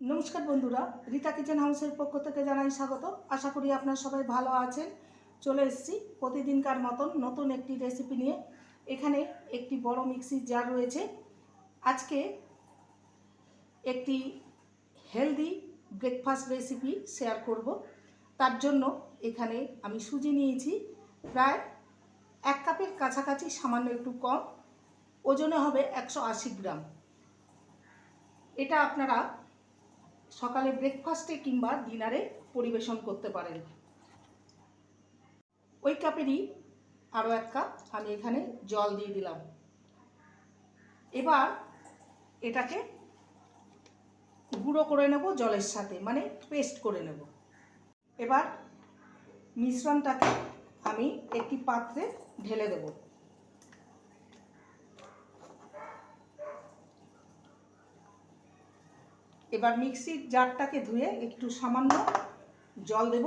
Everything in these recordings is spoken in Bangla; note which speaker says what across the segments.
Speaker 1: নমস্কার বন্ধুরা, রীতা কিচেন হাউসের পক্ষ থেকে জানাই স্বাগত। আশা করি আপনারা সবাই ভালো আছেন। চলে এসেছি প্রতিদিনকার মতন নতুন একটি রেসিপি নিয়ে। এখানে একটি বড় মিক্সির জার রয়েছে। আজকে একটি হেলদি ব্রেকফাস্ট রেসিপি শেয়ার করব। তার জন্য এখানে আমি সুজি নিয়েছি। প্রায় এক কাপের কাছাকাছি সামান্য একটু কম। ওজনে হবে একশো আশি গ্রাম। এটা আপনারা সকালে ব্রেকফাস্টে কিংবা ডিনারে পরিবেশন করতে পারেন। ওই কাপেরই আরও এক কাপ আমি এখানে জল দিয়ে দিলাম। এবার এটাকে গুঁড়ো করে নেব জলের সাথে মানে পেস্ট করে নেব। এবার মিশ্রণটাকে আমি একটি পাত্রে ঢেলে দেবো। এবার মিক্সির জারটাকে ধুয়ে একটু সামান্য জল দেব।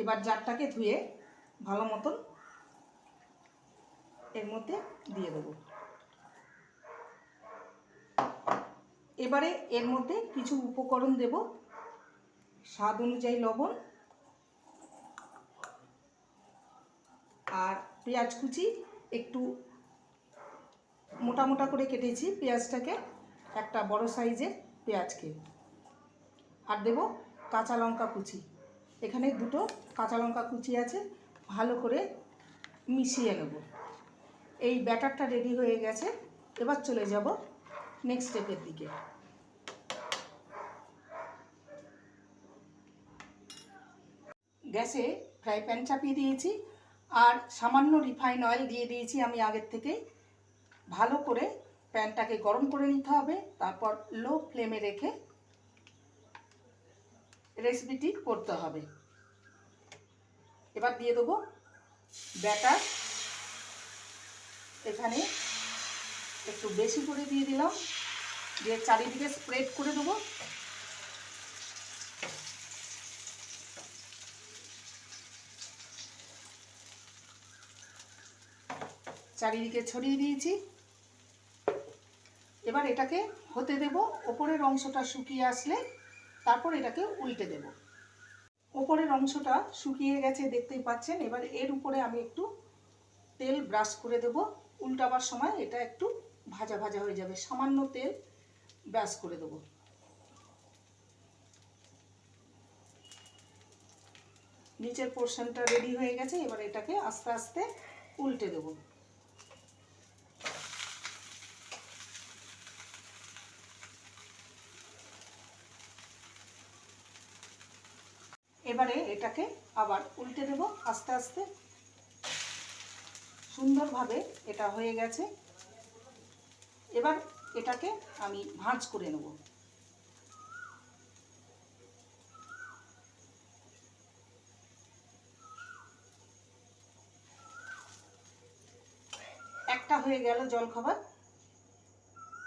Speaker 1: এবার জারটাকে ধুয়ে ভালো মতন এর মধ্যে দিয়ে দেব। এবারে এর মধ্যে কিছু উপকরণ দেব। স্বাদ অনুযায়ী লবণ আর পেঁয়াজ কুচি একটু মোটা মোটা করে কেটেছি পেঁয়াজটাকে, একটা বড় সাইজের পেঁয়াজকে। আর দেব কাঁচা লঙ্কা কুচি। এখানে দুটো কাঁচা লঙ্কা কুচি আছে, ভালো করে মিশিয়ে নেব। এই ব্যাটারটা রেডি হয়ে গেছে, এবার চলে যাব নেক্সট স্টেপের দিকে। গ্যাসে ফ্রাই প্যান চাপিয়ে দিয়েছি, আর সামান্য রিফাইন অয়েল দিয়ে দিয়েছি আমি আগের থেকেই। ভালো করে প্যানটাকে গরম করে নিতে হবে, তারপর লো ফ্লেমে রেখে রেসিপিটি করতে হবে। এবার দিয়ে দেবো ব্যাটার। এখানে একটু বেশি করে দিয়ে দিলাম, দিয়ে চারিদিকে স্প্রেড করে দেবো। চারিদিকে ছড়িয়ে দিয়েছি। এবার এটাকে হতে দেব। ওপরের অংশটা শুকিয়ে আসলে তারপর এটাকে উল্টে দেব। ওপরের অংশটা শুকিয়ে গেছে, দেখতেই পাচ্ছেন। এবার এর উপরে আমি একটু তেল ব্রাশ করে দেব। উল্টাবার সময় এটা একটু ভাজা ভাজা হয়ে যাবে। সামান্য তেল ব্রাশ করে দেব। নিচের পোর্শনটা রেডি হয়ে গেছে। এবার এটাকে আস্তে আস্তে উল্টে দেবো। এবারে এটাকে আবার উল্টে দেব আস্তে আস্তে। সুন্দরভাবে এটা হয়ে গেছে। এবার এটাকে আমি ভাঁজ করে নেব। একটা হয়ে গেল জলখাবার।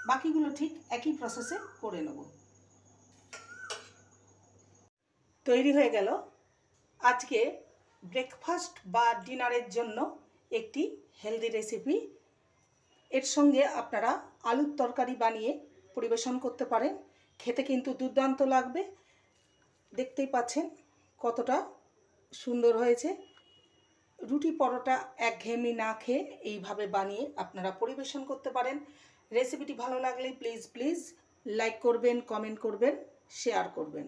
Speaker 1: বাকিগুলো ঠিক একই প্রসেসে করে নেব। তৈরি হয়ে গেল আজকে ব্রেকফাস্ট বা ডিনারের জন্য একটি হেলদি রেসিপি এর সঙ্গে আপনারা আলুর তরকারি বানিয়ে পরিবেশন করতে পারেন। খেতে কিন্তু দুর্দান্ত লাগবে। দেখতেই পাচ্ছেন কতটা সুন্দর হয়েছে। রুটি পরোটা একঘেয়েমি না খেয়ে এইভাবে বানিয়ে আপনারা পরিবেশন করতে পারেন। রেসিপিটি ভালো লাগলে প্লিজ প্লিজ লাইক করবেন কমেন্ট করবেন শেয়ার করবেন।